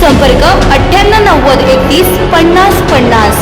संपर्क अठ्ठ्याण्णव नव्वद एकतीस पन्नास पन्नास.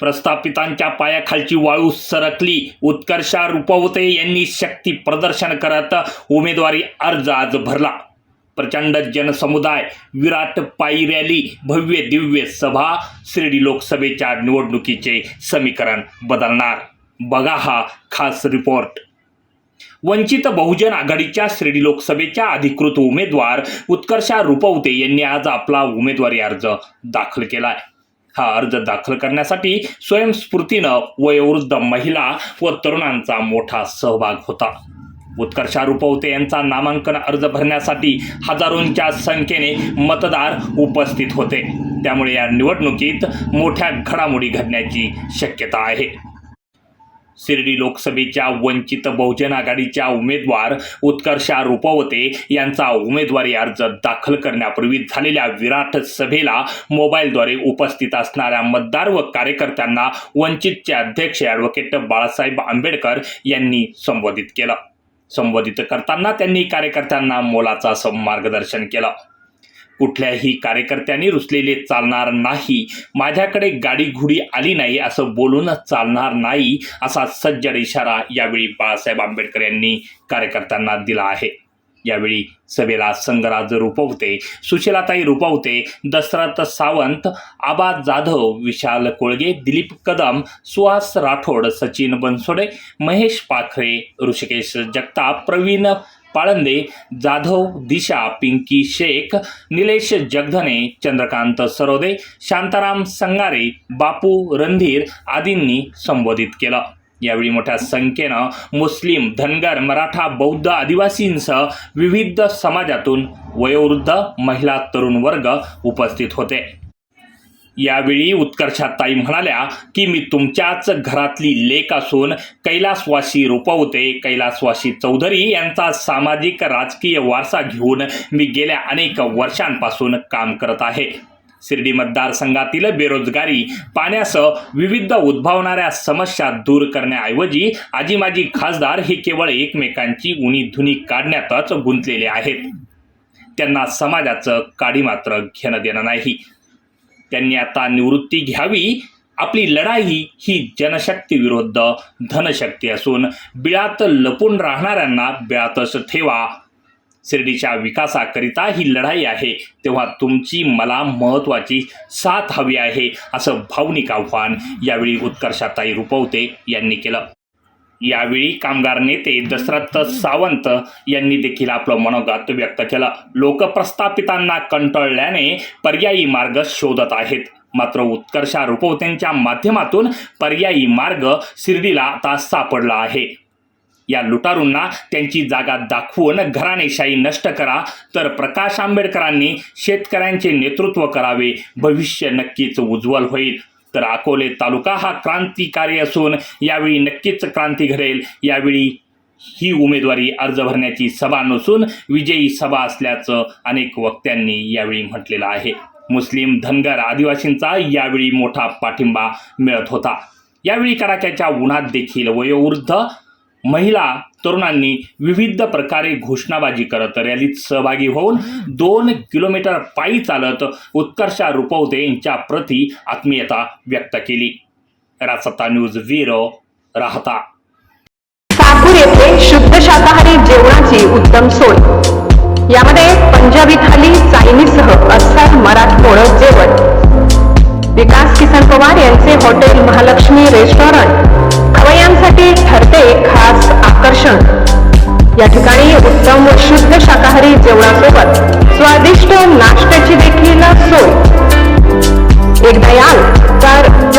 प्रस्थापितांच्या पायाखालची वाळू सरकली. उत्कर्षा रुपवते यांनी शक्ती प्रदर्शन करत उमेदवारी अर्ज आज भरला. प्रचंड जनसमुदाय विराट पायी रॅली भव्य दिव्य सभा शिर्डी लोकसभेच्या निवडणुकीचे समीकरण बदलणार. बघा हा खास रिपोर्ट. वंचित बहुजन आघाडीच्या श्रेणी लोकसभेच्या अधिकृत उमेदवार उत्कर्षा रुपवते यांनी आज आपला उमेदवारी अर्ज दाखल केलाय. हा अर्ज दाखल करण्यासाठी स्वयंस्फूर्तीनं वयोवृद्ध महिला व तरुणांचा मोठा सहभाग होता. उत्कर्षा रुपवते यांचा नामांकन अर्ज भरण्यासाठी हजारोंच्या संख्येने मतदार उपस्थित होते. त्यामुळे या निवडणुकीत मोठ्या घडामोडी घडण्याची शक्यता आहे. शिर्डी लोकसभेच्या वंचित बहुजन आघाडीच्या उमेदवार उत्कर्षा रुपवते यांचा उमेदवारी अर्ज दाखल करण्यापूर्वी झालेल्या विराट सभेला मोबाईलद्वारे उपस्थित असणाऱ्या मतदार व कार्यकर्त्यांना वंचितचे अध्यक्ष ॲडव्होकेट बाळासाहेब आंबेडकर यांनी संबोधित केलं. संबोधित करताना त्यांनी कार्यकर्त्यांना मोलाचं असं मार्गदर्शन केलं. कुठल्याही कार्यकर्त्यांनी रुसलेले चालणार नाही. माझ्याकडे गाडी घुडी आली नाही असं बोलून चालणार नाही असा सज्जड इशारा यावेळी बाळासाहेब आंबेडकर यांनी कार्यकर्त्यांना दिला आहे. यावेळी सभेला संगराज रुपवते सुशीलाताई रुपवते दशरथ सावंत आबा जाधव विशाल कोळगे दिलीप कदम सुहास राठोड सचिन बनसोडे महेश पाखरे ऋषिकेश जगताप प्रवीण पाळंदे जाधव दिशा पिंकी शेख निलेश जगधने चंद्रकांत सरोदे शांताराम संगारे बापू रणधीर आदींनी संबोधित केलं. यावेळी मोठ्या संख्येनं मुस्लिम धनगर मराठा बौद्ध आदिवासींसह विविध समाजातून वयोवृद्ध महिला तरुण वर्ग उपस्थित होते. यावेळी उत्कर्षाताई म्हणाल्या की मी तुमच्याच घरातली लेख असून कैलासवासी रुपवते कैलासवासी चौधरी यांचा सामाजिक राजकीय वारसा घेऊन मी गेल्या अनेक वर्षांपासून काम करत आहे. शिर्डी मतदारसंघातील बेरोजगारी पाण्यासह विविध उद्भवणाऱ्या समस्या दूर करण्याऐवजी आजी माजी खासदार हे केवळ एकमेकांची उणी धुनी काढण्यातच गुंतलेले आहेत. त्यांना समाजाचं काडी मात्र घेणं देणं नाही. त्यांनी आता निवृत्ती घ्यावी. आपली लढाई ही जनशक्ती विरुद्ध धनशक्ती असून बिळात लपून राहणाऱ्यांना बिळातच ठेवा. शिर्डीच्या विकासाकरिता ही लढाई आहे. तेव्हा तुमची मला महत्त्वाची साथ हवी आहे असं भावनिक आव्हान यावेळी उत्कर्षाताई रुपवते यांनी केलं. यावेळी कामगार नेते दशरथ सावंत यांनी देखील आपलं मनोगत व्यक्त केलं. लोक प्रस्थापितांना कंटाळल्याने पर्यायी मार्ग शोधत आहेत. मात्र उत्कर्षा रुपवतेंच्या माध्यमातून पर्यायी मार्ग शिर्डीला आता सापडला आहे. या लुटारूंना त्यांची जागा दाखवून घराणेशाही नष्ट करा तर प्रकाश आंबेडकरांनी शेतकऱ्यांचे नेतृत्व करावे. भविष्य नक्कीच उज्ज्वल होईल. तर अकोले तालुका हा क्रांतिकारी असून यावेळी नक्कीच क्रांती घडेल. यावेळी ही उमेदवारी अर्ज भरण्याची सभा नसून विजयी सभा असल्याचं अनेक वक्त्यांनी यावेळी म्हटलेलं आहे. मुस्लिम धनगर आदिवासींचा यावेळी मोठा पाठिंबा मिळत होता. यावेळी कडाक्याच्या उन्हात देखील वयोवृद्ध महिला तरुणांनी विविध प्रकारे घोषणाबाजी करत रॅलीत सहभागी होऊन दोन किलोमीटर पायी चालत उत्कर्षा रुपवते यांच्या प्रती आत्मीयता व्यक्त केली. रासत्ता न्यूज व्हिरो राहता. साकूर येथे शुद्ध शाकाहारी जेवणाची उत्तम सोय. यामध्ये पंजाबी थाली चायनीजसह अस्सल मराठमोळ जेवण. विकास किसन पवार यांचे हॉटेल महालक्ष्मी रेस्टॉरंट. खवयांसाठी ठरते खास आकर्षण. या ठिकाणी उत्तम व शुद्ध शाकाहारी जेवणासोबत स्वादिष्ट नाश्त्याची देखील सोय. एकदा याल तर